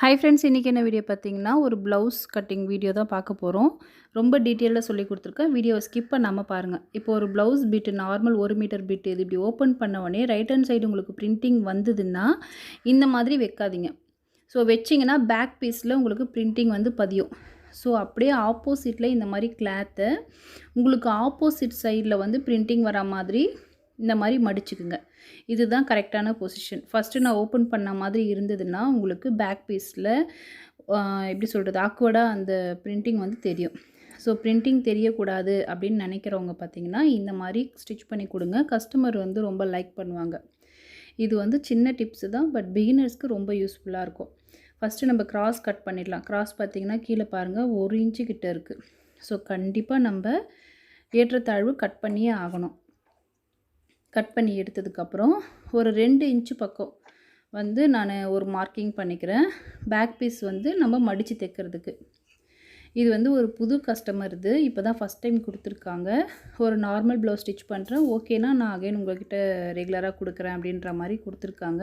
Hi friends இன்றைக்கி என்ன video பார்த்தீங்கன்னா ஒரு ப்ளவுஸ் கட்டிங் வீடியோ தான் பார்க்க போகிறோம் ரொம்ப டீட்டெயிலாக சொல்லி கொடுத்துருக்கேன் வீடியோவை ஸ்கிப் பண்ணாமல் பாருங்கள் இப்போ ஒரு ப்ளவுஸ் பிட்டு நார்மல் ஒரு மீட்டர் பிட்டு இது இப்படி ஓப்பன் பண்ண உடனே ரைட் ஹேண்ட் சைடு உங்களுக்கு பிரிண்டிங் வந்ததுன்னா இந்த மாதிரி வைக்காதீங்க. ஸோ வச்சிங்கன்னா பேக் பீஸில் உங்களுக்கு பிரிண்டிங் வந்து பதியும். ஸோ அப்படியே ஆப்போசிட்டில் இந்த மாதிரி கிளாத்தை உங்களுக்கு ஆப்போசிட் சைடில் வந்து பிரிண்டிங் வர மாதிரி இந்த மாதிரி மடிச்சுக்குங்க. இதுதான் கரெக்டான பொசிஷன் ஃபஸ்ட்டு நான் ஓப்பன் பண்ண மாதிரி இருந்ததுன்னா உங்களுக்கு பேக் பீஸில் எப்படி சொல்கிறது ஆக்வர்டாக அந்த பிரிண்டிங் வந்து தெரியும். ஸோ பிரிண்டிங் தெரியக்கூடாது அப்படின்னு நினைக்கிறவங்க பார்த்திங்கன்னா இந்த மாதிரி ஸ்டிச் பண்ணி கொடுங்க. கஸ்டமர் வந்து ரொம்ப லைக் பண்ணுவாங்க. இது வந்து சின்ன டிப்ஸு தான் பட் பிகினர்ஸ்க்கு ரொம்ப யூஸ்ஃபுல்லாக இருக்கும். ஃபஸ்ட்டு நம்ம கிராஸ் கட் பண்ணிடலாம். கிராஸ் பார்த்திங்கன்னா கீழே பாருங்கள் ஒரு இன்ச்சு கிட்டே இருக்குது ஸோ கண்டிப்பாக நம்ம ஏற்றத்தாழ்வு கட் பண்ணியே ஆகணும். கட் பண்ணி எடுத்ததுக்கப்புறம் ஒரு ரெண்டு இன்ச்சு பக்கம் வந்து நான் ஒரு மார்க்கிங் பண்ணிக்கிறேன். பேக் பீஸ் வந்து நம்ம மடித்து தைக்கிறதுக்கு. இது வந்து ஒரு புது கஸ்டமர் இது. இப்போ தான் ஃபஸ்ட் டைம் கொடுத்துருக்காங்க. ஒரு நார்மல் ப்ளவுஸ் ஸ்டிச் பண்ணுறேன் ஓகேனா நான் அகைன் உங்கள்கிட்ட ரெகுலராக கொடுக்குறேன் அப்படின்ற மாதிரி கொடுத்துருக்காங்க.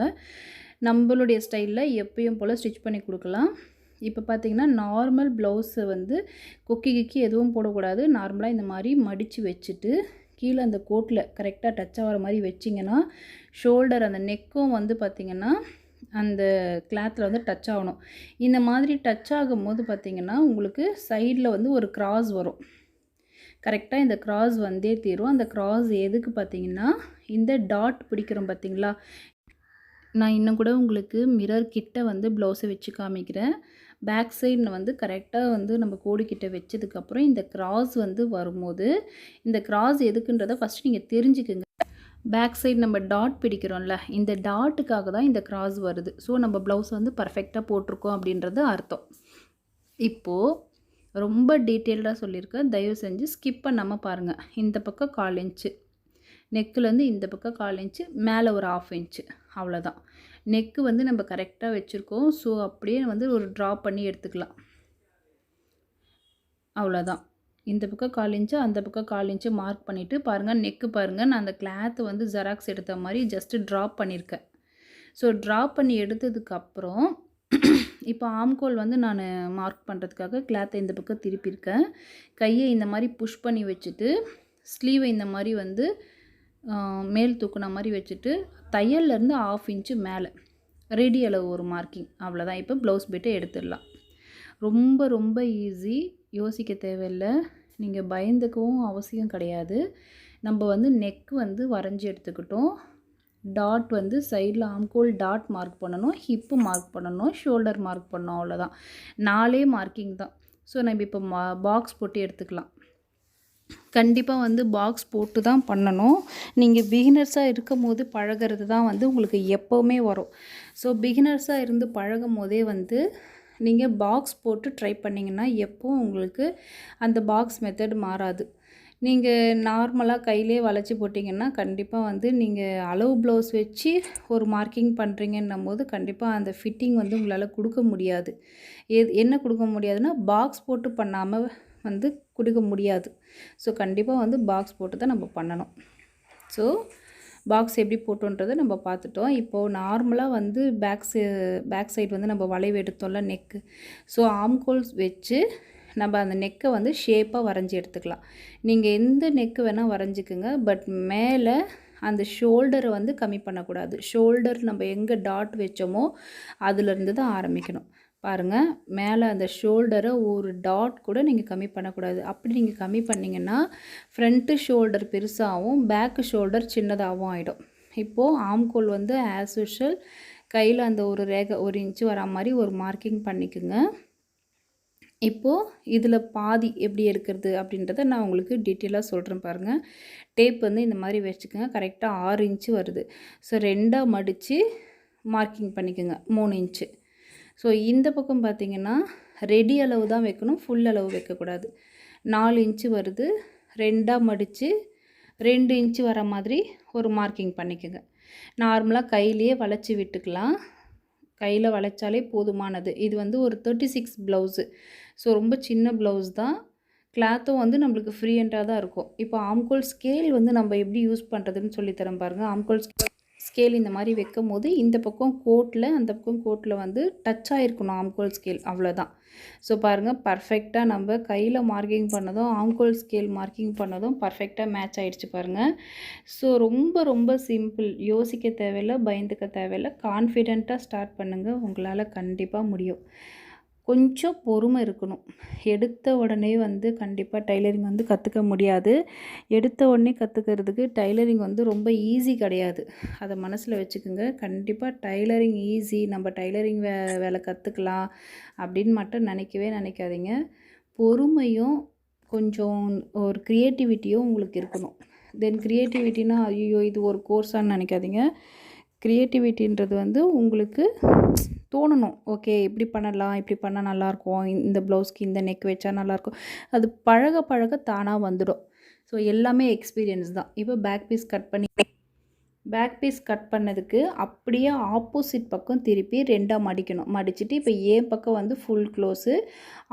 நம்மளுடைய ஸ்டைலில் எப்பயும் போல் ஸ்டிச் பண்ணி கொடுக்கலாம். இப்போ பார்த்திங்கன்னா நார்மல் ப்ளவுஸை வந்து கொக்கி கிக்கி எதுவும் போடக்கூடாது. நார்மலாக இந்த மாதிரி மடித்து வச்சுட்டு கீழே அந்த கோட்டில் கரெக்டாக டச் ஆகிற மாதிரி வச்சிங்கன்னா ஷோல்டர் அந்த நெக்கும் வந்து பார்த்திங்கன்னா அந்த கிளாத்தில் வந்து டச் ஆகணும். இந்த மாதிரி டச் ஆகும்போது பார்த்திங்கன்னா உங்களுக்கு சைடில் வந்து ஒரு கிராஸ் வரும். கரெக்டாக இந்த கிராஸ் வந்தே தீரும். அந்த கிராஸ் எதுக்கு பார்த்தீங்கன்னா இந்த டாட் பிடிக்கிறோம் பார்த்தீங்களா? நான் இன்னும் கூட உங்களுக்கு மிரர் கிட்ட வந்து ப்ளவுஸை வச்சு காமிக்கிறேன். பேக் சைடில் வந்து கரெக்டாக வந்து நம்ம கோடிக்கிட்ட வச்சதுக்கப்புறம் இந்த கிராஸ் வந்து வரும்போது இந்த கிராஸ் எதுக்குன்றதை ஃபஸ்ட் நீங்கள் தெரிஞ்சுக்குங்க. பேக் சைடு நம்ம டாட் பிடிக்கிறோம்ல இந்த டாட்டுக்காக தான் இந்த கிராஸ் வருது. ஸோ நம்ம ப்ளவுஸ் வந்து பர்ஃபெக்டாக போட்டிருக்கோம் அப்படின்றது அர்த்தம். இப்போது ரொம்ப டீட்டெயில்டாக சொல்லியிருக்கேன் தயவு செஞ்சு ஸ்கிப் பண்ணாமல் பாருங்கள் இந்த பக்கம் கால் இன்ச்சு நெக்குலேருந்து இந்த பக்கம் கால் இன்ச்சு மேலே ஒரு ஆஃப் இன்ச்சு அவ்வளோதான் நெக்கு வந்து நம்ம கரெக்டாக வச்சுருக்கோம். ஸோ அப்படியே வந்து ஒரு ட்ரா பண்ணி எடுத்துக்கலாம். அவ்வளோதான் இந்த பக்கம் கால் இன்ச்சு அந்த பக்கம் கால் இன்ச்சு மார்க் பண்ணிவிட்டு பாருங்கள் நெக்கு பாருங்கள் நான் அந்த கிளாத்து வந்து ஜெராக்ஸ் எடுத்த மாதிரி ஜஸ்ட்டு ட்ராப் பண்ணியிருக்கேன் ஸோ ட்ராப் பண்ணி எடுத்ததுக்கப்புறம் இப்போ ஆம்கோல் வந்து நான் மார்க் பண்ணுறதுக்காக கிளாத்தை இந்த பக்கம் திருப்பியிருக்கேன். கையை இந்த மாதிரி புஷ் பண்ணி வச்சுட்டு ஸ்லீவை இந்த மாதிரி வந்து மேல் தூக்குன மாதிரி வச்சுட்டு தையல்லேருந்து ஆஃப் இன்ச்சு மேலே. ரெடி அளவு ஒரு மார்க்கிங் அவ்வளோதான் இப்போ ப்ளவுஸ் பிட்டை எடுத்துடலாம். ரொம்ப ரொம்ப ஈஸி யோசிக்க தேவையில்லை. நீங்கள் பயந்துக்கவும் அவசியம் கிடையாது. நம்ம வந்து நெக் வந்து வரைஞ்சி எடுத்துக்கிட்டோம். டாட் வந்து சைடில் ஆம்கோல் டாட் மார்க் பண்ணணும். ஹிப்பு மார்க் பண்ணணும். ஷோல்டர் மார்க் பண்ணணும். அவ்வளோதான் நாலே மார்க்கிங் தான். ஸோ நம்ம இப்போ மா பாக்ஸ் போட்டு எடுத்துக்கலாம். கண்டிப்பாக வந்து பாக்ஸ் போட்டு தான் பண்ணணும். நீங்கள் பிகினர்ஸாக இருக்கும் போது பழகிறது தான் வந்து உங்களுக்கு எப்போவுமே வரும். ஸோ பிகினர்ஸாக இருந்து பழகும் போதே வந்து நீங்கள் பாக்ஸ் போட்டு ட்ரை பண்ணிங்கன்னா எப்போவும் உங்களுக்கு அந்த பாக்ஸ் மெத்தட் மாறாது. நீங்கள் நார்மலாக கையிலே வளைச்சி போட்டிங்கன்னா கண்டிப்பாக வந்து நீங்கள் அளவு ப்ளவுஸ் வச்சு ஒரு மார்க்கிங் பண்ணுறீங்கன்னும் போது கண்டிப்பாக அந்த ஃபிட்டிங் வந்து உங்களால் கொடுக்க முடியாது. எது என்ன கொடுக்க முடியாதுன்னா பாக்ஸ் போட்டு பண்ணாமல் வந்து கொடுக்க முடியாது. ஸோ கண்டிப்பாக வந்து பாக்ஸ் போட்டு தான் நம்ம பண்ணணும். ஸோ பாக்ஸ் எப்படி போட்டோன்றதை நம்ம பார்த்துட்டோம். இப்போது நார்மலாக வந்து பேக் பேக் சைடு வந்து நம்ம வளைவு எடுத்தோம்ல நெக்கு ஸோ ஆம்கோல்ஸ் வச்சு நம்ம அந்த நெக்கை வந்து ஷேப்பாக வரைஞ்சி எடுத்துக்கலாம். நீங்கள் எந்த நெக்கு வேணால் வரைஞ்சிக்குங்க. பட் மேலே அந்த ஷோல்டரை வந்து கம்மி பண்ணக்கூடாது. ஷோல்டர் நம்ம எங்கே டாட் வச்சோமோ அதுலேருந்து தான் ஆரம்பிக்கணும். பாருங்கள் மேலே அந்த ஷோல்டரை ஒரு டாட் கூட நீங்கள் கம்மி பண்ணக்கூடாது. அப்படி நீங்கள் கம்மி பண்ணிங்கன்னா ஃப்ரண்ட்டு ஷோல்டர் பெருசாகவும் பேக்கு ஷோல்டர் சின்னதாகவும் ஆகிடும் இப்போது ஆம்கோல் வந்து ஆஸ் யூஷுவல் கையில் அந்த ஒரு ரேகை ஒரு இன்ச்சு வரா மாதிரி ஒரு மார்க்கிங் பண்ணிக்கோங்க. இப்போது இதில் பாதி எப்படி இருக்கிறது அப்படின்றத நான் உங்களுக்கு டீட்டெயிலாக சொல்கிறேன் பாருங்கள் டேப் வந்து இந்த மாதிரி வச்சுக்கோங்க கரெக்டாக ஆறு இன்ச்சு வருது. ஸோ ரெண்டாக மடித்து மார்க்கிங் பண்ணிக்கோங்க மூணு இன்ச்சு ஸோ இந்த பக்கம் பார்த்திங்கன்னா ரெடி அளவு தான் வைக்கணும். ஃபுல் அளவு வைக்கக்கூடாது. நாலு இன்ச்சு வருது. ரெண்டாக மடித்து ரெண்டு இன்ச்சு வர மாதிரி ஒரு மார்க்கிங் பண்ணிக்கோங்க. நார்மலாக கையிலேயே வளைச்சி விட்டுக்கலாம். கையில் வளைச்சாலே போதுமானது. இது வந்து ஒரு தேர்ட்டி சிக்ஸ் ப்ளவுஸு ஸோ ரொம்ப சின்ன ப்ளவுஸ் தான். கிளாத்தும் வந்து நம்மளுக்கு ஃப்ரீயண்டாக தான் இருக்கும். இப்போ ஆம்கோல் ஸ்கேல் வந்து நம்ம எப்படி யூஸ் பண்ணுறதுன்னு சொல்லித்தரம் பாருங்கள் ஆம்கோல் ஸ்கேல் ஸ்கேல் இந்த மாதிரி வைக்கும் போது இந்த பக்கம் கோட்டில் அந்த பக்கம் கோட்டில் வந்து டச் ஆகிருக்கணும் ஆம்கோல் ஸ்கேல் அவ்வளோதான் ஸோ பாருங்கள் பர்ஃபெக்டாக நம்ம கையில் மார்க்கிங் பண்ணதும் ஆம்கோல் ஸ்கேல் மார்க்கிங் பண்ணதும் பர்ஃபெக்டாக மேட்ச் ஆகிடுச்சு பாருங்கள் ஸோ ரொம்ப ரொம்ப சிம்பிள் யோசிக்க தேவையில்லை பயந்துக்க தேவையில்லை. கான்ஃபிடெண்ட்டாக ஸ்டார்ட் பண்ணுங்கள் உங்களால் கண்டிப்பாக முடியும். கொஞ்சம் பொறுமை இருக்கணும். எடுத்த உடனே வந்து கண்டிப்பாக டைலரிங் வந்து கற்றுக்க முடியாது. எடுத்த உடனே கற்றுக்கிறதுக்கு டைலரிங் வந்து ரொம்ப ஈஸி கிடையாது. அதை மனசில் வச்சுக்கோங்க. கண்டிப்பாக டைலரிங் ஈஸி நம்ம டைலரிங் வே வேலை கற்றுக்கலாம் அப்படின்னு மட்டும் நினைக்கவே நினைக்காதீங்க. பொறுமையும் கொஞ்சம் ஒரு க்ரியேட்டிவிட்டியும் உங்களுக்கு இருக்கணும். தென் க்ரியேட்டிவிட்டினா ஐயோ இது ஒரு கோர்ஸான்னு நினைக்காதீங்க. க்ரியேட்டிவிட்டின்றது வந்து உங்களுக்கு தோணணும். ஓகே இப்படி பண்ணலாம் இப்படி பண்ணால் நல்லாயிருக்கும். இந்த ப்ளவுஸ்க்கு இந்த நெக் வச்சா நல்லாயிருக்கும். அது பழக பழக தானாக வந்துடும். ஸோ எல்லாமே எக்ஸ்பீரியன்ஸ் தான். இப்போ பேக் பீஸ் கட் பண்ணி பேக் பீஸ் கட் பண்ணதுக்கு அப்படியே ஆப்போசிட் பக்கம் திருப்பி ரெண்டாக மடிக்கணும். மடிச்சுட்டு இப்போ ஏ பக்கம் வந்து ஃபுல் க்ளோஸு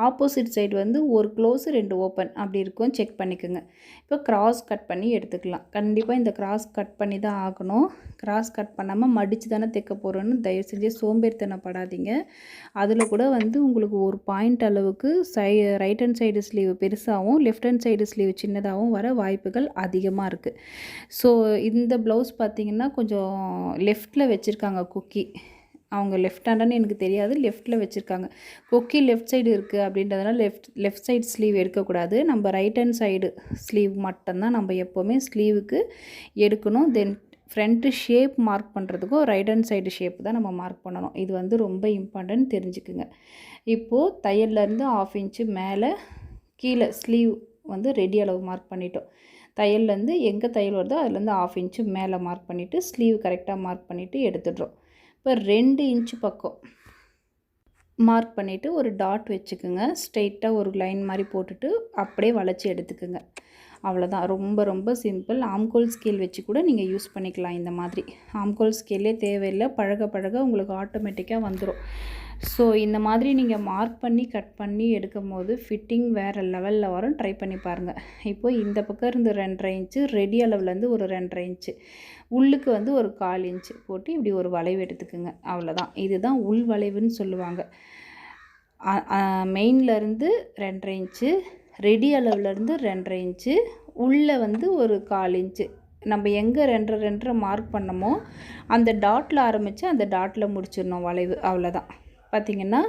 ஆப்போசிட் சைடு வந்து ஒரு க்ளோஸு ரெண்டு ஓப்பன் அப்படி இருக்கும். செக் பண்ணிக்கோங்க. இப்போ கிராஸ் கட் பண்ணி எடுத்துக்கலாம். கண்டிப்பாக இந்த கிராஸ் கட் பண்ணி தான் ஆகணும். கிராஸ் கட் பண்ணாமல் மடித்து தானே தைக்க போகிறோன்னு தயவு செஞ்சு சோம்பேறித்தனப்படாதீங்க. அதில் கூட வந்து உங்களுக்கு ஒரு பாயிண்ட் அளவுக்கு சை ரைட் ஹேண்ட் சைடு ஸ்லீவ் பெருசாகவும் லெஃப்ட் ஹேண்ட் சைடு ஸ்லீவ் சின்னதாகவும் வர வாய்ப்புகள் அதிகமாக இருக்குது ஸோ இந்த ப்ளவுஸ் பார்த்திங்கன்னா கொஞ்சம் லெஃப்டில் வச்சுருக்காங்க குக்கி அவங்க லெஃப்ட் ஹேண்டன்னு எனக்கு தெரியாது லெஃப்ட்டில் வச்சுருக்காங்க. கொக்கி லெஃப்ட் சைடு இருக்குது அப்படின்றதுனால லெஃப்ட் லெஃப்ட் சைடு ஸ்லீவ் எடுக்கக்கூடாது. நம்ம ரைட் ஹேண்ட் சைடு ஸ்லீவ் மட்டும்தான் நம்ம எப்போவுமே ஸ்லீவுக்கு எடுக்கணும். தென் ஃப்ரண்ட்டு ஷேப் மார்க் பண்ணுறதுக்கும் ரைட் ஹேண்ட் சைடு ஷேப் தான் நம்ம மார்க் பண்ணணும். இது வந்து ரொம்ப இம்பார்ட்டன்ட் தெரிஞ்சுக்குங்க. இப்போது தையல்லேருந்து ஆஃப் இன்ச்சு மேலே கீழே ஸ்லீவ் வந்து ரெடி அளவு மார்க் பண்ணிட்டோம். தையல்லேருந்து எங்கே தையல் வருதோ அதுலேருந்து ஆஃப் இன்ச்சு மேலே மார்க் பண்ணிவிட்டு ஸ்லீவ் கரெக்டாக மார்க் பண்ணிவிட்டு எடுத்துடுறோம். இப்போ ரெண்டு இன்ச்சு பக்கம் மார்க் பண்ணிவிட்டு ஒரு டாட் வச்சுக்கோங்க. ஸ்ட்ரெயிட்டாக ஒரு லைன் மாதிரி போட்டுட்டு அப்படியே வளைச்சி எடுத்துக்கோங்க. அவ்வளோதான் ரொம்ப ரொம்ப சிம்பிள் ஆம்கோல் ஸ்கேல் வச்சு கூட நீங்கள் யூஸ் பண்ணிக்கலாம் இந்த மாதிரி. ஆம்கோல் ஸ்கேல்லே தேவையில்லை. பழக பழக உங்களுக்கு ஆட்டோமேட்டிக்காக வந்துடும் ஸோ இந்த மாதிரி நீங்கள் மார்க் பண்ணி கட் பண்ணி எடுக்கும் போது ஃபிட்டிங் வேறு லெவலில் வரும். ட்ரை பண்ணி பாருங்கள் இப்போது இந்த பக்கம் இருந்து ரெண்டரை இன்ச்சு ரெடி அளவுலேருந்து ஒரு ரெண்டரை இன்ச்சு உள்ளுக்கு வந்து ஒரு கால் இன்ச்சு போட்டு இப்படி ஒரு வளைவு எடுத்துக்குங்க. அவ்வளோதான் இதுதான் உள் வளைவுன்னு சொல்லுவாங்க. மெயின்லேருந்து ரெண்டரை இன்ச்சு ரெடி அளவுலேருந்து ரெண்டரை இன்ச்சு உள்ளே வந்து ஒரு கால் இன்ச்சு நம்ம எங்கே ரெண்டரை ரெண்டரை மார்க் பண்ணமோ அந்த டாட்டில் ஆரம்பித்து அந்த டாட்டில் முடிச்சிடணும் வளைவு. அவ்வளோதான் பார்த்திங்கன்னா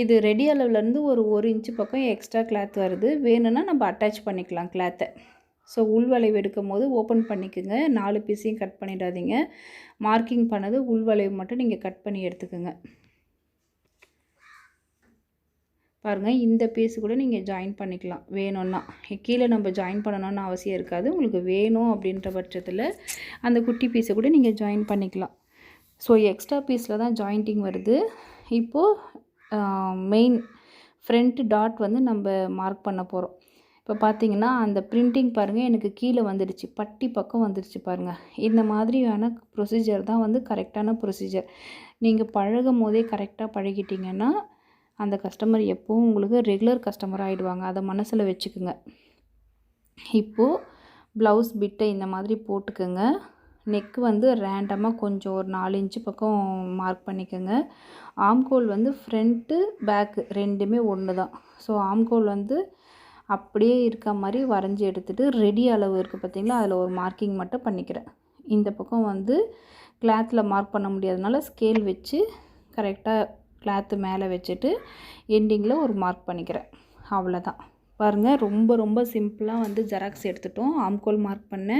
இது ரெடி அளவுலேருந்து ஒரு ஒரு இன்ச்சு பக்கம் எக்ஸ்ட்ரா கிளாத் வருது. வேணும்னா நம்ம அட்டாச் பண்ணிக்கலாம் கிளாத்தை ஸோ உள்வளைவு எடுக்கும் போது ஓப்பன் பண்ணிக்கோங்க. நாலு பீஸையும் கட் பண்ணிடாதீங்க. மார்க்கிங் பண்ணது உள்வளைவு மட்டும் நீங்கள் கட் பண்ணி எடுத்துக்கோங்க. பாருங்கள் இந்த பீஸு கூட நீங்கள் ஜாயின் பண்ணிக்கலாம். வேணும்னா. கீழே நம்ம ஜாயின் பண்ணணும்னு அவசியம் இருக்காது. உங்களுக்கு வேணும் அப்படின்ற பட்சத்தில் அந்த குட்டி பீஸை கூட நீங்கள் ஜாயின் பண்ணிக்கலாம். ஸோ எக்ஸ்ட்ரா பீஸில் தான் ஜாயிண்டிங் வருது. இப்போது மெயின் ஃப்ரண்ட் டாட் வந்து நம்ம மார்க் பண்ண போகிறோம் இப்போ பார்த்தீங்கன்னா அந்த பிரிண்டிங் பாருங்கள் எனக்கு கீழே வந்துடுச்சு. பட்டி பக்கம் வந்துடுச்சு பாருங்கள் இந்த மாதிரியான ப்ரொசீஜர் தான் வந்து கரெக்டான ப்ரொசீஜர் நீங்கள் பழகும் போதே கரெக்டாக பழகிட்டிங்கன்னா அந்த கஸ்டமர் எப்போவும் உங்களுக்கு ரெகுலர் கஸ்டமர் ஆகிடுவாங்க அதை மனசில் வச்சுக்கோங்க. இப்போது ப்ளவுஸ் பிட்டை இந்த மாதிரி போட்டுக்கோங்க. நெக்கு வந்து ரேண்டமாக கொஞ்சம் ஒரு நாலு இன்ச்சு பக்கம் மார்க் பண்ணிக்கோங்க. ஆம்கோல் வந்து ஃப்ரண்ட்டு பேக்கு ரெண்டுமே ஒன்று தான் ஸோ ஆம்கோல் வந்து அப்படியே இருக்க மாதிரி வரைஞ்சி எடுத்துகிட்டு ரெடி அளவு இருக்குது பார்த்திங்களா அதில் ஒரு மார்க்கிங் மட்டும் பண்ணிக்கிறேன். இந்த பக்கம் வந்து கிளாத்தில் மார்க் பண்ண முடியாதனால ஸ்கேல் வச்சு கரெக்டாக கிளாத்து மேலே வச்சுட்டு எண்டிங்கில் ஒரு மார்க் பண்ணிக்கிறேன். அவ்வளோதான் பாருங்கள் ரொம்ப ரொம்ப சிம்பிளாக வந்து ஜெராக்ஸ் எடுத்துட்டோம். ஆம்கோல் மார்க் பண்ண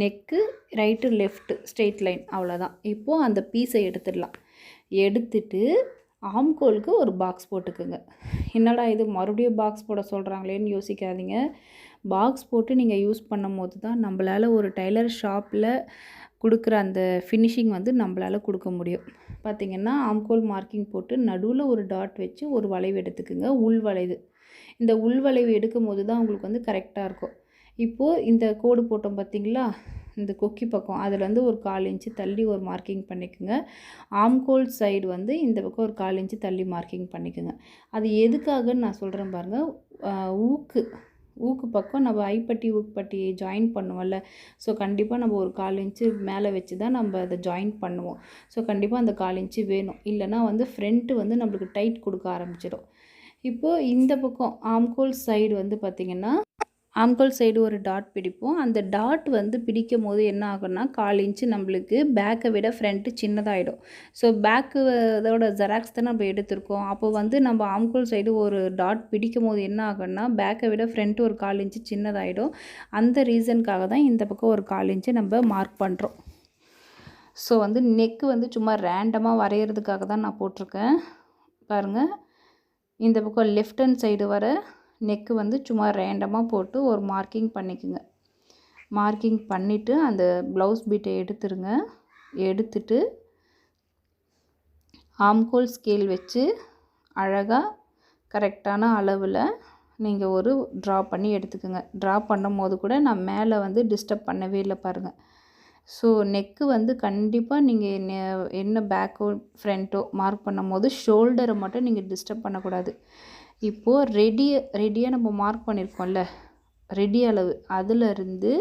neck right left straight line அவ்வளோதான் இப்போது அந்த பீஸை எடுத்துடலாம். எடுத்துட்டு ஆம்கோலுக்கு ஒரு பாக்ஸ் போட்டுக்குங்க. என்னடா இது மறுபடியும் பாக்ஸ் போட சொல்கிறாங்களேன்னு யோசிக்காதீங்க. பாக்ஸ் போட்டு நீங்கள் யூஸ் பண்ணும் போது தான் நம்மளால் ஒரு டைலர் ஷாப்பில் கொடுக்குற அந்த ஃபினிஷிங் வந்து நம்மளால் கொடுக்க முடியும். பார்த்திங்கன்னா ஆம்கோல் மார்க்கிங் போட்டு நடுவில் ஒரு டாட் வச்சு ஒரு வளைவு எடுத்துக்குங்க. உள் வளைவு. இந்த உள் வளைவு எடுக்கும் போது தான் உங்களுக்கு வந்து கரெக்டாக இருக்கும். இப்போது இந்த கோடு போட்டோம் பார்த்திங்களா? இந்த கொக்கி பக்கம். அதுலேருந்து ஒரு கால் இன்ச்சு தள்ளி ஒரு மார்க்கிங் பண்ணிக்கோங்க. ஆம்கோல் சைடு வந்து இந்த பக்கம் ஒரு கால் இன்ச்சு தள்ளி மார்க்கிங் பண்ணிக்கோங்க. அது எதுக்காகன்னு நான் சொல்கிறேன் பாருங்கள் ஊக்கு. ஊக்கு பக்கம் நம்ம ஐப்பட்டி ஊக்குப்பட்டி ஜாயின் பண்ணுவோம்ல. ஸோ கண்டிப்பாக நம்ம ஒரு கால் இன்ச்சு மேலே வச்சு தான் நம்ம அதை ஜாயின் பண்ணுவோம். ஸோ கண்டிப்பாக அந்த கால் இன்ச்சு வேணும். இல்லைனா வந்து ஃப்ரண்ட்டு வந்து நம்மளுக்கு டைட் கொடுக்க ஆரம்பிச்சிடும். இப்போது இந்த பக்கம் ஆம்கோல் சைடு வந்து பார்த்திங்கன்னா ஆம்கோல் சைடு ஒரு டாட் பிடிப்போம். அந்த டாட் வந்து பிடிக்கும் போது என்ன ஆகும்னா கால் இன்ச்சு நம்மளுக்கு பேக்கை விட ஃப்ரண்ட்டு சின்னதாகிடும் ஸோ பேக்கு இதோட ஜெராக்ஸ் தான் நம்ம எடுத்திருக்கோம். அப்போ வந்து நம்ம ஆம்கோல் சைடு ஒரு டாட் பிடிக்கும் போது என்ன ஆகும்னா பேக்கை விட ஃப்ரண்ட்டு ஒரு கால் இன்ச்சு சின்னதாகிடும் அந்த ரீசனுக்காக தான் இந்த பக்கம் ஒரு கால் இன்ச்சு நம்ம மார்க் பண்ணுறோம் ஸோ வந்து நெக்கு வந்து சும்மா ரேண்டமாக வரைகிறதுக்காக தான் நான் போட்டிருக்கேன். பாருங்கள் இந்த பக்கம் லெஃப்ட் ஹேண்ட் சைடு வர நெக்கு வந்து சும்மா ரேண்டமாக போட்டு ஒரு மார்க்கிங் பண்ணிக்கோங்க. மார்க்கிங் பண்ணிவிட்டு அந்த ப்ளவுஸ் பீட்டை எடுத்துருங்க. எடுத்துட்டு ஆம்கோல் ஸ்கேல் வச்சு அழகாக கரெக்டான அளவில் நீங்கள் ஒரு ட்ரா பண்ணி எடுத்துக்கோங்க. ட்ரா பண்ணும் போது கூட நான் மேலே வந்து டிஸ்டர்ப் பண்ணவே இல்லை பாருங்கள் ஸோ நெக்கு வந்து கண்டிப்பாக நீங்கள் என்ன பேக்கோ ஃப்ரண்ட்டோ மார்க் பண்ணும் போது ஷோல்டரை மட்டும் நீங்கள் டிஸ்டர்ப் பண்ணக்கூடாது. இப்போது ரெடியை ரெடியாக நம்ம மார்க் பண்ணியிருக்கோம்ல ரெடி அளவு. அதிலிருந்து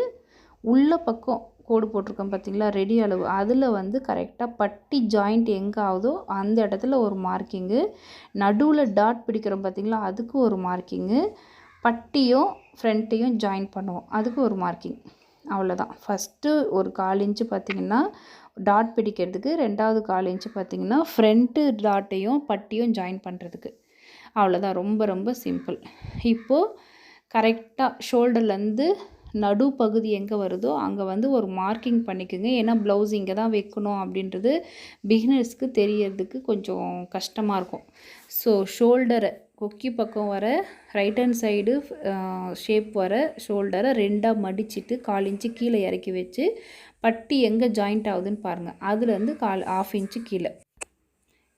உள்ள பக்கம் கோடு போட்டிருக்கோம் பார்த்தீங்களா ரெடி அளவு. அதில் வந்து கரெக்டாக பட்டி ஜாயிண்ட் எங்கே ஆகுதோ அந்த இடத்துல ஒரு மார்க்கிங்கு நடுவில் டாட் பிடிக்கிறோம் பார்த்தீங்களா அதுக்கு ஒரு மார்க்கிங்கு பட்டியும் ஃப்ரண்ட்டையும் ஜாயின் பண்ணுவோம் அதுக்கு ஒரு மார்க்கிங் அவ்வளோதான். ஃபஸ்ட்டு ஒரு கால் இன்ச்சு பார்த்திங்கன்னா டாட் பிடிக்கிறதுக்கு. ரெண்டாவது கால் இன்ச்சு பார்த்திங்கன்னா ஃப்ரண்ட்டு டாட்டையும் பட்டியும் ஜாயின் பண்ணுறதுக்கு அவ்வளோதான். ரொம்ப ரொம்ப சிம்பிள் இப்போது கரெக்டாக ஷோல்டர்லேருந்து நடு பகுதி எங்கே வருதோ அங்கே வந்து ஒரு மார்க்கிங் பண்ணிக்கோங்க. ஏன்னா ப்ளவுஸ் இங்கே தான் வைக்கணும் அப்படின்றது பிகினர்ஸ்க்கு தெரியறதுக்கு கொஞ்சம் கஷ்டமாக இருக்கும். ஸோ ஷோல்டரை கொக்கி பக்கம் வர ரைட் ஹேண்ட் சைடு ஷேப் வர ஷோல்டரை ரெண்டாக மடிச்சிட்டு கால் இன்ச்சு கீழே இறக்கி வச்சு பட்டி எங்கே ஜாயிண்ட் ஆகுதுன்னு பாருங்கள் அதுலேருந்து கால் ஆஃப் இன்ச்சு கீழே.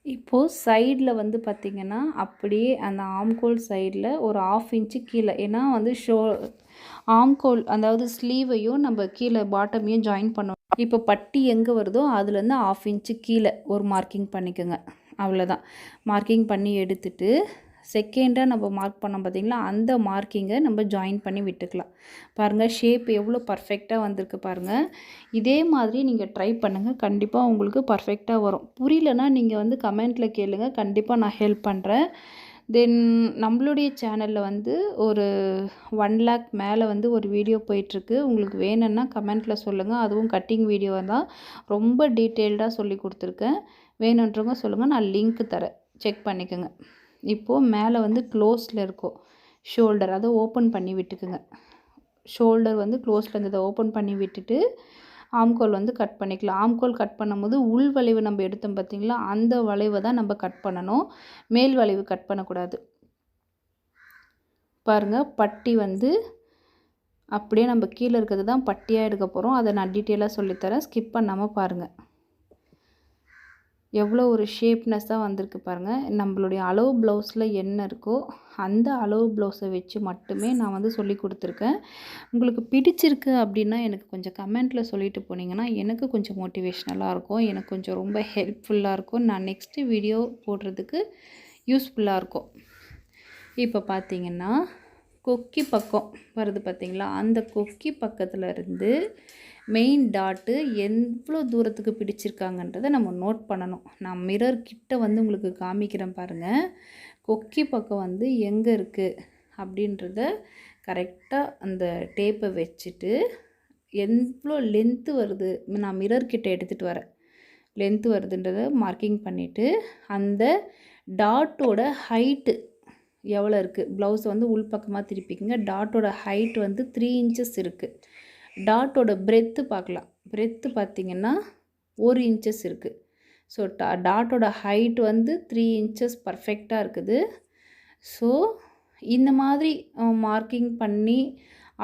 இப்போது சைடில் வந்து பார்த்திங்கன்னா அப்படியே அந்த ஆம்கோல் சைடில் ஒரு ஆஃப் இன்ச்சு கீழே. ஏன்னா வந்து ஷோ ஆம்கோல் அதாவது ஸ்லீவையும் நம்ம கீழே பாட்டமையும் ஜாயின் பண்ணுவோம் இப்போ பட்டி எங்கே வருதோ அதுலேருந்து ஆஃப் இன்ச்சு கீழே ஒரு மார்க்கிங் பண்ணிக்கோங்க. அவ்வளோதான் மார்க்கிங் பண்ணி எடுத்துட்டு செகண்டாக நம்ம மார்க் பண்ணோம் பார்த்திங்களா? அந்த மார்க்கிங்கை நம்ம ஜாயின் பண்ணி விட்டுக்கலாம். பாருங்கள் ஷேப் எவ்வளோ பர்ஃபெக்டாக வந்திருக்கு பாருங்கள் இதே மாதிரி நீங்கள் ட்ரை பண்ணுங்கள் கண்டிப்பாக உங்களுக்கு பர்ஃபெக்டாக வரும். புரியலனா நீங்கள் வந்து கமெண்ட்டில் கேளுங்கள் கண்டிப்பாக நான் ஹெல்ப் பண்ணுறேன் தென் நம்மளுடைய சேனலில் வந்து ஒரு ஒன் லேக் மேலே வந்து ஒரு வீடியோ போயிட்டுருக்கு. உங்களுக்கு வேணும்னா கமெண்ட்டில் சொல்லுங்கள் அதுவும் கட்டிங் வீடியோ தான். ரொம்ப டீட்டெயில்டாக சொல்லி கொடுத்துருக்கேன். வேணுன்றவங்க சொல்லுங்கள் நான் லிங்க் தரேன். செக் பண்ணிக்கோங்க. இப்போது மேலே வந்து க்ளோஸில் இருக்கும் ஷோல்டர் அதை ஓப்பன் பண்ணி விட்டுக்குங்க. ஷோல்டர் வந்து க்ளோஸில் இருந்ததை ஓப்பன் பண்ணி விட்டுட்டு ஆம்கோல் வந்து கட் பண்ணிக்கலாம். ஆம்கோல் கட் பண்ணும்போது உள் வளைவு நம்ம எடுத்தோம் பார்த்திங்களா அந்த வளைவை தான் நம்ம கட் பண்ணணும். மேல் வளைவு கட் பண்ணக்கூடாது. பாருங்கள் பட்டி வந்து அப்படியே நம்ம கீழே இருக்கிறது தான் பட்டியாக எடுக்க போகிறோம் அதை நான் டீட்டெயிலாக சொல்லித்தரேன். ஸ்கிப் பண்ணாமல் பாருங்கள் எவ்வளோ ஒரு ஷேப்னஸ்ஸாக வந்திருக்கு பாருங்கள் நம்மளுடைய அளவு ப்ளவுஸில் என்ன இருக்கோ அந்த அளவு ப்ளவுஸை வச்சு மட்டுமே நான் வந்து சொல்லி கொடுத்துருக்கேன். உங்களுக்கு பிடிச்சிருக்கு அப்படின்னா எனக்கு கொஞ்சம் கமெண்ட்டில் சொல்லிட்டு போனீங்கன்னா எனக்கு கொஞ்சம் மோட்டிவேஷ்னலாக இருக்கும். எனக்கு கொஞ்சம் ரொம்ப ஹெல்ப்ஃபுல்லாக இருக்கும். நான் நெக்ஸ்ட்டு வீடியோ போடுறதுக்கு யூஸ்ஃபுல்லாக இருக்கும். இப்போ பார்த்தீங்கன்னா கொக்கி பக்கம் வருது பார்த்தீங்களா அந்த கொக்கி பக்கத்தில் இருந்து மெயின் டாட்டு எவ்வளோ தூரத்துக்கு பிடிச்சிருக்காங்கன்றதை நம்ம நோட் பண்ணணும். நான் மிரர் கிட்ட வந்து உங்களுக்கு காமிக்கிறேன் பாருங்கள் கொக்கி பக்கம் வந்து எங்கே இருக்குது அப்படின்றத கரெக்டாக அந்த டேப்பை வச்சுட்டு எவ்வளோ லென்த்து வருது? நான் மிரர் கிட்ட எடுத்துகிட்டு வரேன். லென்த்து வருதுன்றதை மார்க்கிங் பண்ணிவிட்டு அந்த டாட்டோட ஹைட்டு எவ்வளோ இருக்குது ப்ளவுஸை வந்து உள்பக்கமாக திருப்பிக்கங்க. டாட்டோட ஹைட் வந்து த்ரீ இன்ச்சஸ் இருக்குது டாட்டோட பிரெத்து பார்க்கலாம். பிரெத்து பார்த்திங்கன்னா ஒரு இன்ச்சஸ் இருக்குது ஸோ டா டாட்டோட ஹைட் வந்து த்ரீ இன்ச்சஸ் பர்ஃபெக்டாக இருக்குது. ஸோ இந்த மாதிரி மார்க்கிங் பண்ணி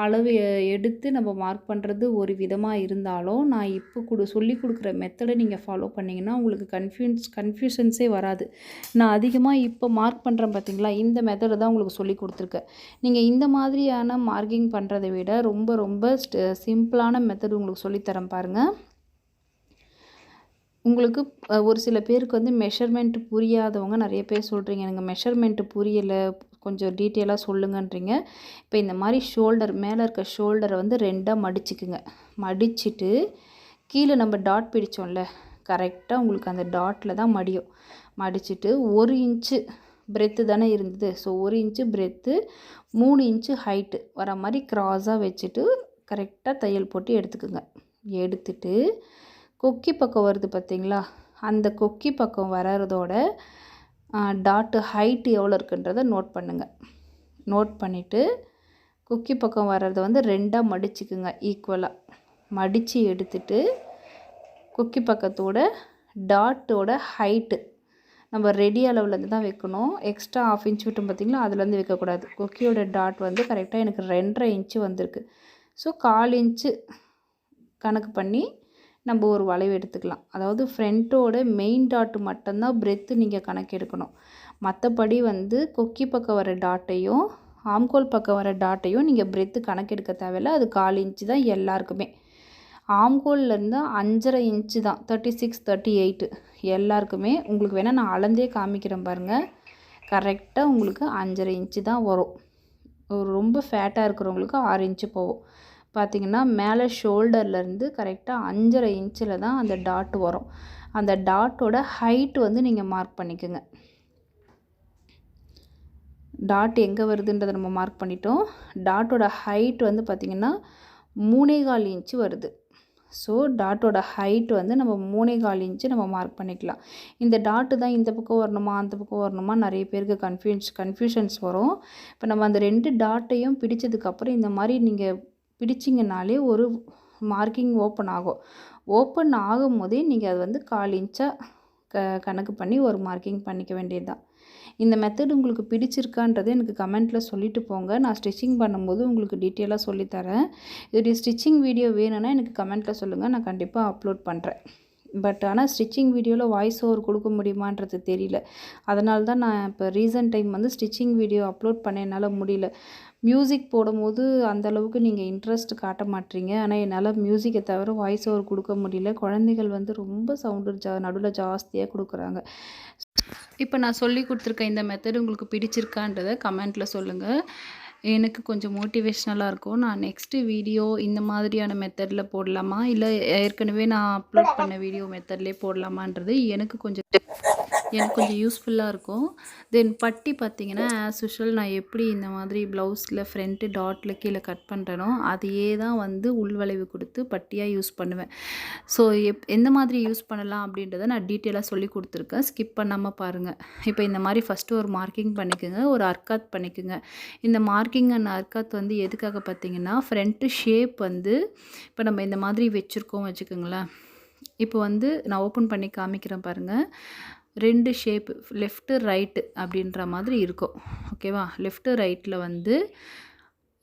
அளவு எடுத்து நம்ம மார்க் பண்ணுறது ஒரு விதமாக இருந்தாலும் நான் இப்போ கொடு சொல்லி கொடுக்குற மெத்தடை நீங்கள் ஃபாலோ பண்ணிங்கன்னா உங்களுக்கு கன்ஃபியூன்ஸ் கன்ஃபியூஷன்ஸே வராது. நான் அதிகமாக இப்போ மார்க் பண்ணுறேன் பார்த்தீங்களா இந்த மெத்தடை தான் உங்களுக்கு சொல்லி கொடுத்துருக்கேன். நீங்கள் இந்த மாதிரியான மார்க்கிங் பண்ணுறதை விட ரொம்ப ரொம்ப சிம்பிளான மெத்தட் உங்களுக்கு சொல்லித்தரேன் பாருங்கள் உங்களுக்கு ஒரு சில பேருக்கு வந்து மெஷர்மெண்ட் புரியாதவங்க நிறைய பேர் சொல்கிறீங்க எனக்கு மெஷர்மெண்ட்டு புரியலை கொஞ்சம் டீட்டெயிலாக சொல்லுங்கன்றீங்க. இப்போ இந்த மாதிரி ஷோல்டர் மேலே இருக்க ஷோல்டரை வந்து ரெண்டாக மடிச்சுக்குங்க. மடிச்சுட்டு கீழே நம்ம டாட் பிடிச்சோம்ல கரெக்டாக உங்களுக்கு அந்த டாட்டில் தான் மடியும். மடிச்சுட்டு ஒரு இன்ச்சு பிரெத்து தானே இருந்தது. ஸோ ஒரு இன்ச்சு பிரெத்து மூணு இன்ச்சு ஹைட்டு வர மாதிரி க்ராஸாக வச்சுட்டு கரெக்டாக தையல் போட்டு எடுத்துக்குங்க. எடுத்துட்டு கொக்கி பக்கம் வருது பார்த்தீங்களா அந்த கொக்கி பக்கம் வர்றதோட டாட்டு ஹைட்டு எவ்வளோ இருக்குன்றதை நோட் பண்ணுங்கள் நோட் பண்ணிவிட்டு குக்கி பக்கம் வர்றதை வந்து ரெண்டாக மடிச்சுக்குங்க ஈக்குவலாக மடித்து எடுத்துட்டு குக்கி பக்கத்தோட டாட்டோட ஹைட்டு நம்ம ரெடி அளவுலேருந்து தான் வைக்கணும். எக்ஸ்ட்ரா ஆஃப் இன்ச் விட்டோம் பார்த்திங்களா அதுலேருந்து வைக்கக்கூடாது. குக்கியோட டாட் வந்து கரெக்டாக எனக்கு ரெண்டரை இன்ச்சு வந்திருக்கு. ஸோ கால் இன்ச்சு கணக்கு பண்ணி நம்ம ஒரு வளைவு எடுத்துக்கலாம். அதாவது ஃப்ரண்ட்டோட மெயின் டாட்டு மட்டும்தான் பிரெத்து நீங்கள் கணக்கெடுக்கணும் மற்றபடி வந்து கொக்கி பக்கம் வர டாட்டையும் ஆம்கோல் பக்கம் வர டாட்டையும் நீங்கள் பிரெத்து கணக்கெடுக்க தேவையில்ல. அது கால் இன்ச்சு தான் எல்லாருக்குமே. ஆம்கோல்லேருந்து அஞ்சரை இன்ச்சு தான். தேர்ட்டி சிக்ஸ் தேர்ட்டி எயிட்டு எல்லாருக்குமே. உங்களுக்கு வேணால் நான் அளந்தே காமிக்கிறேன் பாருங்கள் கரெக்டாக உங்களுக்கு அஞ்சரை இன்ச்சு தான் வரும். ஒரு ரொம்ப ஃபேட்டாக இருக்கிறவங்களுக்கு ஆறு இன்ச்சு போகும். பார்த்திங்கன்னா மேலே ஷோல்டர்லேருந்து கரெக்டாக அஞ்சரை இன்ச்சில் தான் அந்த டாட் வரும். அந்த டாட்டோட ஹைட் வந்து நீங்கள் மார்க் பண்ணிக்கோங்க. டாட் எங்கே வருதுன்றதை நம்ம மார்க் பண்ணிட்டோம். டாட்டோட ஹைட் வந்து பார்த்திங்கன்னா மூணே கால் இன்ச்சு வருது. ஸோ டாட்டோட ஹைட் வந்து நம்ம மூணே கால் இன்ச்சு நம்ம மார்க் பண்ணிக்கலாம். இந்த டாட்டு தான் இந்த பக்கம் வரணுமா அந்த பக்கம் வரணுமா நிறைய பேருக்கு கன்ஃபியூஸ் கன்ஃபியூஷன்ஸ் வரும். இப்போ நம்ம அந்த ரெண்டு டாட்டையும் பிடிச்சதுக்கப்புறம் இந்த மாதிரி நீங்கள் பிடிச்சிங்கனாலே ஒரு மார்க்கிங் ஓப்பன் ஆகும். ஓப்பன் ஆகும் போதே நீங்கள் அது வந்து கால் இன்ச்சாக க கணக்கு பண்ணி ஒரு மார்க்கிங் பண்ணிக்க வேண்டியது தான் இந்த மெத்தட் உங்களுக்கு பிடிச்சிருக்கான்றது எனக்கு கமெண்ட்டில் சொல்லிட்டு போங்க. நான் ஸ்டிச்சிங் பண்ணும்போது உங்களுக்கு டீட்டெயிலாக சொல்லித்தரேன் இதோடைய ஸ்டிச்சிங் வீடியோ வேணும்னா எனக்கு கமெண்ட்டில் சொல்லுங்கள் நான் கண்டிப்பாக அப்லோட் பண்ணுறேன் பட் ஆனால் ஸ்டிச்சிங் வீடியோவில் வாய்ஸ் ஓவர் கொடுக்க முடியுமான்றது தெரியல. அதனால தான் நான் இப்போ ரீசன்ட் டைம் வந்து ஸ்டிச்சிங் வீடியோ அப்லோட் பண்ண என்னால் முடியல. மியூசிக் போடும்போது அந்தளவுக்கு நீங்கள் இன்ட்ரெஸ்ட் காட்ட மாட்டீங்க. ஆனால் என்னால் மியூசிக்கை தவிர வாய்ஸ் ஓவர் கொடுக்க முடியல. குழந்தைகள் வந்து ரொம்ப சவுண்டு ஜா நடுவில் ஜாஸ்தியாக கொடுக்குறாங்க. இப்போ நான் சொல்லி கொடுத்துருக்க இந்த மெத்தட் உங்களுக்கு பிடிச்சிருக்கான்றதை கமெண்ட்டில் சொல்லுங்கள் எனக்கு கொஞ்சம் மோட்டிவேஷ்னலாக இருக்கும். நான் நெக்ஸ்ட்டு வீடியோ இந்த மாதிரியான மெத்தடில் போடலாமா? இல்லை ஏற்கனவே நான் அப்லோட் பண்ண வீடியோ மெத்தட்லேயே போடலாமான்றது எனக்கு கொஞ்சம் எனக்கு கொஞ்சம் யூஸ்ஃபுல்லாக இருக்கும். தென் பட்டி பார்த்திங்கன்னா ஆஸ் யூஷுவல் நான் எப்படி இந்த மாதிரி ப்ளவுஸில் ஃப்ரண்ட்டு டாட்டில் கீழே கட் பண்ணுறேனோ அதையே தான் வந்து உள்வளைவு கொடுத்து பட்டியாக யூஸ் பண்ணுவேன். ஸோ எப் எந்த மாதிரி யூஸ் பண்ணலாம் அப்படின்றத நான் டீட்டெயிலாக சொல்லி கொடுத்துருக்கேன். ஸ்கிப் பண்ணாமல் பாருங்கள் இப்போ இந்த மாதிரி ஃபஸ்ட்டு ஒரு மார்க்கிங் பண்ணிக்கோங்க ஒரு அர்க்காத் பண்ணிக்கோங்க. இந்த மார்க்கிங் அண்ட் அர்க்காத் வந்து எதுக்காக பார்த்தீங்கன்னா ஃப்ரண்ட்டு ஷேப் வந்து இப்போ நம்ம இந்த மாதிரி வச்சுருக்கோம் வச்சுக்கோங்களேன். இப்போ வந்து நான் ஓப்பன் பண்ணி காமிக்கிறேன் பாருங்கள் ரெண்டு ஷேப்பு லெஃப்ட்டு ரைட்டு அப்படின்ற மாதிரி இருக்கும். ஓகேவா லெஃப்ட்டு ரைட்டில் வந்து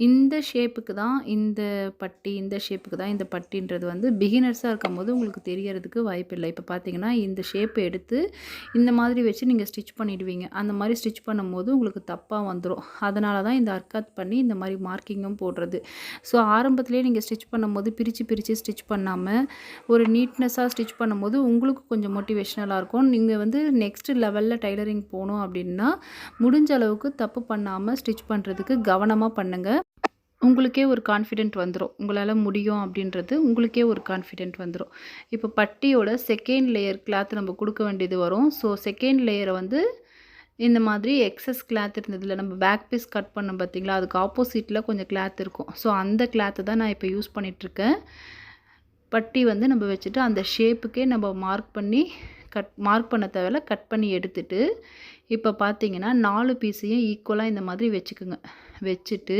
இந்த ஷேப்புக்கு தான் இந்த பட்டி இந்த ஷேப்புக்கு தான் இந்த பட்டின்றது வந்து பிகினர்ஸாக இருக்கும் போது உங்களுக்கு தெரியறதுக்கு வாய்ப்பு இல்லை இப்போ பார்த்தீங்கன்னா இந்த ஷேப்பை எடுத்து இந்த மாதிரி வச்சு நீங்கள் ஸ்டிச் பண்ணிடுவீங்க. அந்த மாதிரி ஸ்டிச் பண்ணும்போது உங்களுக்கு தப்பாக வந்துடும் அதனால தான் இந்த அர்க்காத் பண்ணி இந்த மாதிரி மார்க்கிங்கும் போடுறது. ஸோ ஆரம்பத்துலேயே நீங்கள் ஸ்டிச் பண்ணும்போது பிரித்து பிரித்து ஸ்டிச் பண்ணாமல் ஒரு நீட்னஸாக ஸ்டிச் பண்ணும்போது உங்களுக்கு கொஞ்சம் மோட்டிவேஷ்னலாக இருக்கும். நீங்கள் வந்து நெக்ஸ்ட் லெவலில் டைலரிங் போகணும் அப்படின்னா முடிஞ்ச அளவுக்கு தப்பு பண்ணாமல் ஸ்டிச் பண்ணுறதுக்கு கவனமாக பண்ணுங்கள் உங்களுக்கே ஒரு கான்ஃபிடென்ட் வந்துடும் உங்களால் முடியும் அப்படின்றது உங்களுக்கே ஒரு கான்ஃபிடென்ட் வந்துடும் இப்போ பட்டியோட செகண்ட் லேயர் கிளாத் நம்ம கொடுக்க வேண்டியது வரும். ஸோ செகண்ட் லேயரை வந்து இந்த மாதிரி எக்ஸஸ் கிளாத் இருந்ததில் நம்ம பேக் பீஸ் கட் பண்ணோம் பார்த்திங்களா? அதுக்கு ஆப்போசிட்டில் கொஞ்சம் கிளாத் இருக்கும். ஸோ அந்த கிளாத்து தான் நான் இப்போ யூஸ் பண்ணிகிட்ருக்கேன் பட்டி வந்து நம்ம வச்சுட்டு அந்த ஷேப்புக்கே நம்ம மார்க் பண்ணி கட் மார்க் பண்ண தேவையில்ல கட் பண்ணி எடுத்துட்டு இப்போ பார்த்தீங்கன்னா நாலு பீஸையும் ஈக்குவலாக இந்த மாதிரி வச்சுக்கோங்க. வச்சுட்டு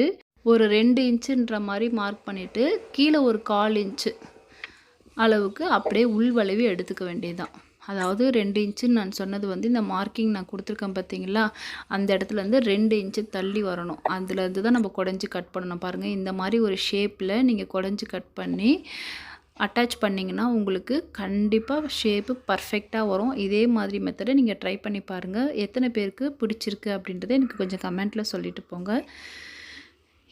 ஒரு ரெண்டு இன்ச்சுன்ற மாதிரி மார்க் பண்ணிவிட்டு கீழே ஒரு கால் இன்ச்சு அளவுக்கு அப்படியே உள்வளைவு எடுத்துக்க வேண்டியதுதான். அதாவது ரெண்டு இன்ச்சுன்னு நான் சொன்னது வந்து இந்த மார்க்கிங் நான் கொடுத்துருக்கேன் பார்த்தீங்களா அந்த இடத்துலேருந்து ரெண்டு இன்ச்சு தள்ளி வரணும். அதுலேருந்து தான் நம்ம குடஞ்சி கட் பண்ணணும் பாருங்கள் இந்த மாதிரி ஒரு ஷேப்பில் நீங்கள் குடஞ்சி கட் பண்ணி அட்டாச் பண்ணிங்கன்னா உங்களுக்கு கண்டிப்பாக ஷேப்பு பர்ஃபெக்டாக வரும். இதே மாதிரி மெத்தடை நீங்கள் ட்ரை பண்ணி பாருங்கள் எத்தனை பேருக்கு பிடிச்சிருக்கு அப்படின்றத எனக்கு கொஞ்சம் கமெண்ட்டில் சொல்லிட்டு போங்க.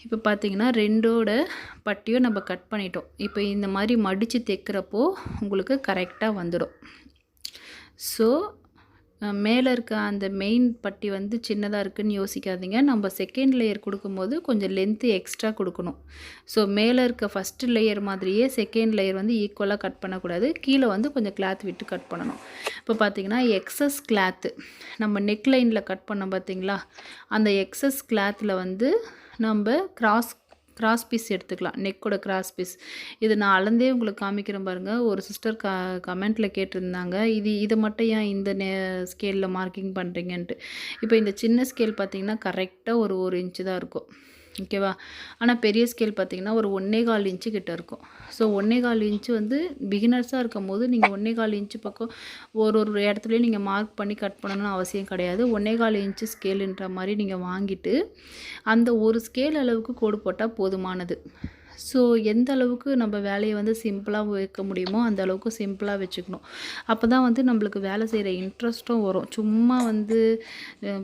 இப்போ பார்த்தீங்கன்னா ரெண்டோட பட்டியும் நம்ம கட் பண்ணிட்டோம். இப்போ இந்த மாதிரி மடித்து தைக்கிறப்போ உங்களுக்கு கரெக்டாக வந்துடும். ஸோ மேலே இருக்க அந்த மெயின் பட்டி வந்து சின்னதாக இருக்குதுன்னு யோசிக்காதீங்க. நம்ம செகண்ட் லேயர் கொடுக்கும்போது கொஞ்சம் லென்த்து எக்ஸ்ட்ரா கொடுக்கணும். ஸோ மேலே இருக்க ஃபஸ்ட்டு லேயர் மாதிரியே செகண்ட் லேயர் வந்து ஈக்குவலாக கட் பண்ணக்கூடாது. கீழே வந்து கொஞ்சம் கிளாத் விட்டு கட் பண்ணணும். இப்போ பார்த்தீங்கன்னா எக்ஸஸ் கிளாத்து நம்ம நெக் லைனில் கட் பண்ணோம் பார்த்தீங்களா? அந்த எக்ஸஸ் கிளாத்தில் வந்து நம்ம கிராஸ் கிராஸ் பீஸ் எடுத்துக்கலாம். நெக்கோட கிராஸ் பீஸ் இது நான் அளந்தே உங்களுக்கு காமிக்கிறேன் பாருங்கள் ஒரு சிஸ்டர் க கமெண்ட்டில் கேட்டிருந்தாங்க. இது இதை மட்டும் ஏன் இந்த நே ஸ்கேலில் மார்க்கிங் பண்ணுறீங்கன்ட்டு இப்போ இந்த சின்ன ஸ்கேல் பார்த்தீங்கன்னா கரெக்டாக ஒரு ஒரு இன்ச்சு தான் இருக்கும். ஓகேவா? ஆனால் பெரிய ஸ்கேல் பார்த்தீங்கன்னா ஒரு ஒன்றே கால் இன்ச்சு கிட்ட இருக்கும். ஸோ ஒன்றே கால் இன்ச்சு வந்து பிகினர்ஸாக இருக்கும் போது நீங்கள் ஒன்றே கால் இன்ச்சு பக்கம் ஒரு ஒரு இடத்துலையும் நீங்கள் மார்க் பண்ணி கட் பண்ணணும்னு அவசியம் கிடையாது. ஒன்றே கால் இன்ச்சு ஸ்கேலுன்ற மாதிரி நீங்கள் வாங்கிட்டு அந்த ஒரு ஸ்கேல் அளவுக்கு கோடு போட்டால் போதுமானது. ஸோ எந்த அளவுக்கு நம்ம வேலையை வந்து சிம்பிளாக வைக்க முடியுமோ அந்த அளவுக்கு சிம்பிளாக வச்சுக்கணும். அப்போ தான் வந்து நம்மளுக்கு வேலை செய்கிற இன்ட்ரெஸ்ட்டும் வரும். சும்மா வந்து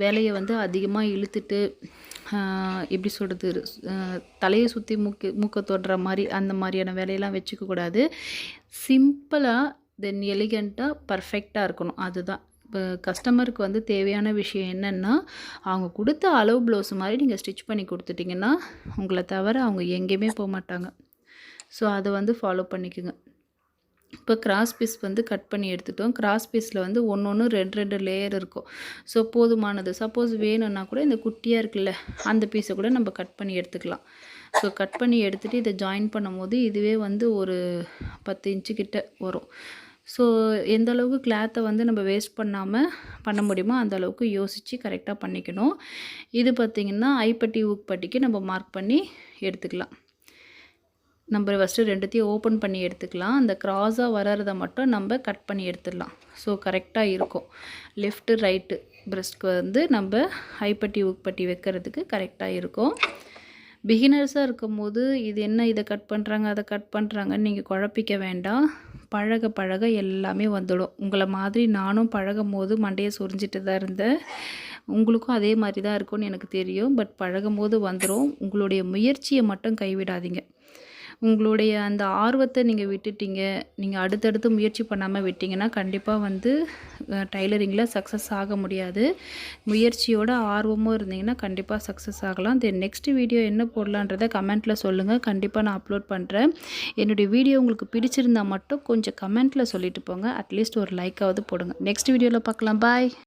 வேலையை வந்து அதிகமாக இழுத்துட்டு எப்படி சொல்கிறது தலையை சுற்றி மூக்கு மூக்க தொடுற மாதிரி அந்த மாதிரியான வேலையெல்லாம் வச்சுக்க கூடாது. சிம்பிளாக தென் எலிகண்ட்டாக பர்ஃபெக்டாக இருக்கணும். அதுதான். இப்போ கஸ்டமருக்கு வந்து தேவையான விஷயம் என்னென்னா அவங்க கொடுத்த அளவு ப்ளவுஸ் மாதிரி நீங்கள் ஸ்டிச் பண்ணி கொடுத்துட்டிங்கன்னா உங்களை தவிர அவங்க எங்கேயுமே போக மாட்டாங்க. ஸோ அதை வந்து ஃபாலோ பண்ணிக்கோங்க. இப்போ கிராஸ் பீஸ் வந்து கட் பண்ணி எடுத்துட்டோம். கிராஸ் பீஸில் வந்து ஒன்று ஒன்று ரெண்டு ரெண்டு லேயர் இருக்கும். ஸோ போதுமானது. சப்போஸ் வேணும்னா கூட இந்த குட்டியாக இருக்குல்ல அந்த பீஸை கூட நம்ம கட் பண்ணி எடுத்துக்கலாம். ஸோ கட் பண்ணி எடுத்துகிட்டு இதை ஜாயின் பண்ணும்போது இதுவே வந்து ஒரு பத்து இன்ச்சு கிட்ட வரும். ஸோ எந்த அளவுக்கு கிளாத்தை வந்து நம்ம வேஸ்ட் பண்ணாமல் பண்ண முடியுமோ அந்த அளவுக்கு யோசித்து கரெக்டாக பண்ணிக்கணும். இது பார்த்திங்கன்னா ஐப்பட்டி ஊக்பட்டிக்கு நம்ம மார்க் பண்ணி எடுத்துக்கலாம். நம்ம ஃபஸ்ட்டு ரெண்டுத்தையும் ஓப்பன் பண்ணி எடுத்துக்கலாம். அந்த க்ராஸாக வர்றதை மட்டும் நம்ம கட் பண்ணி எடுத்துடலாம். ஸோ கரெக்டாக இருக்கும். லெஃப்ட்டு ரைட்டு பிரஸ்ட்க்கு வந்து நம்ம ஐப்பட்டி உக்பட்டி வைக்கிறதுக்கு கரெக்டாக இருக்கும். பிகினர்ஸாக இருக்கும்போது இது என்ன இதை கட் பண்ணுறாங்க அதை கட் பண்ணுறாங்கன்னு நீங்கள் குழப்பிக்க வேண்டாம். பழக பழக எல்லாமே வந்துடும். உங்களை மாதிரி நானும் பழகும் போது மண்டையை சொரிஞ்சிட்டு தான் இருந்தேன். உங்களுக்கும் அதே மாதிரி தான் இருக்கும்னு எனக்கு தெரியும். பட் பழகும் போது வந்துடும் உங்களுடைய முயற்சியை மட்டும் கைவிடாதீங்க. உங்களுடைய அந்த ஆர்வத்தை நீங்கள் விட்டுட்டீங்க நீங்கள் அடுத்தடுத்து முயற்சி பண்ணாமல் விட்டிங்கன்னா கண்டிப்பாக வந்து டைலரிங்கில் சக்ஸஸ் ஆக முடியாது. முயற்சியோட ஆர்வமும் இருந்தீங்கன்னா கண்டிப்பாக சக்ஸஸ் ஆகலாம். தென் நெக்ஸ்ட் வீடியோ என்ன போடலான்றதை கமெண்ட்டில் சொல்லுங்கள் கண்டிப்பாக நான் அப்லோட் பண்ணுறேன் என்னுடைய வீடியோ உங்களுக்கு பிடிச்சிருந்தா மட்டும் கொஞ்சம் கமெண்ட்டில் சொல்லிட்டு போங்க. அட்லீஸ்ட் ஒரு லைக்காவது போடுங்க. நெக்ஸ்ட் வீடியோவில் பார்க்கலாம். பாய்